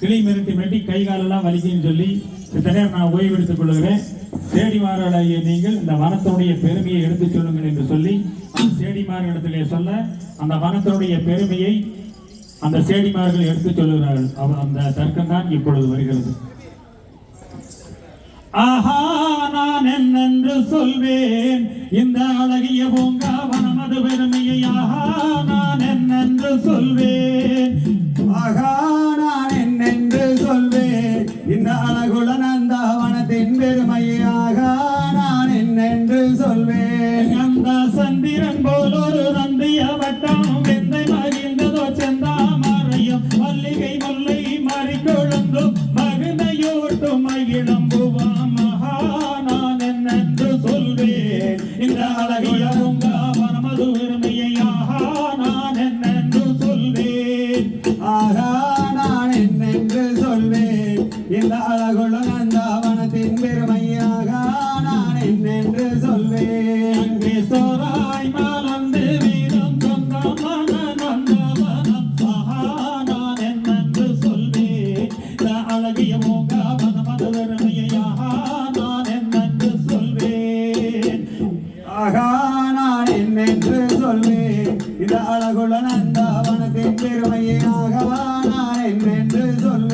கிளி மிரட்டி மிரட்டி கை காலெல்லாம் வலிக்குன்னு சொல்லி இந்த நேரம் நான் ஓய்வெடுத்துக் கொள்கிறேன். சேடிமார்களாகிய நீங்கள் இந்த வனத்தினுடைய பெருமையை எடுத்துச் சொல்லுங்கள் என்று சொல்லி சேடிமார்களிடத்திலே சொல்ல அந்த வனத்தினுடைய பெருமையை அந்த சேடிமார்கள் எடுத்துச் சொல்லுகிறார்கள். அவர் அந்த தர்க்கம் தான் இப்பொழுது வருகிறது. ஆஹா நான் என்னென்று சொல்வேன். இந்த அழகிய பூங்கா வனமது பெருமையை. ஆஹா சொல்வேன் இந்த அழகுல நந்தாவனத்தின் பெருமையாக நான் என்னென்று சொல்வேன். அந்த சந்திரன் போல் ஒரு நந்திய வட்டம் வெந்தை மகிழ்ந்ததோ செந்தாமரையும் மல்லிகை முல்லை மறிக்கொழுந்தும் மகிழ்ந்தையோட்டும் மகிழம்புவாம் சொல்வேன் இந்த அழகுல நந்தாவனத்தின் பெருமையாக நான் என்னென்று சொல்வேன்? அங்கே சோராய் மலர்ந்து வீரம் சொந்தமான நந்தவனம் ஆஹா நான் என்னென்று சொல்வேன்? அழகிய நான் என்னென்று சொல்வேன்? நான் என்னென்று சொல்வேன்? பெருமையாக நான் என்னென்று சொல்வேன்?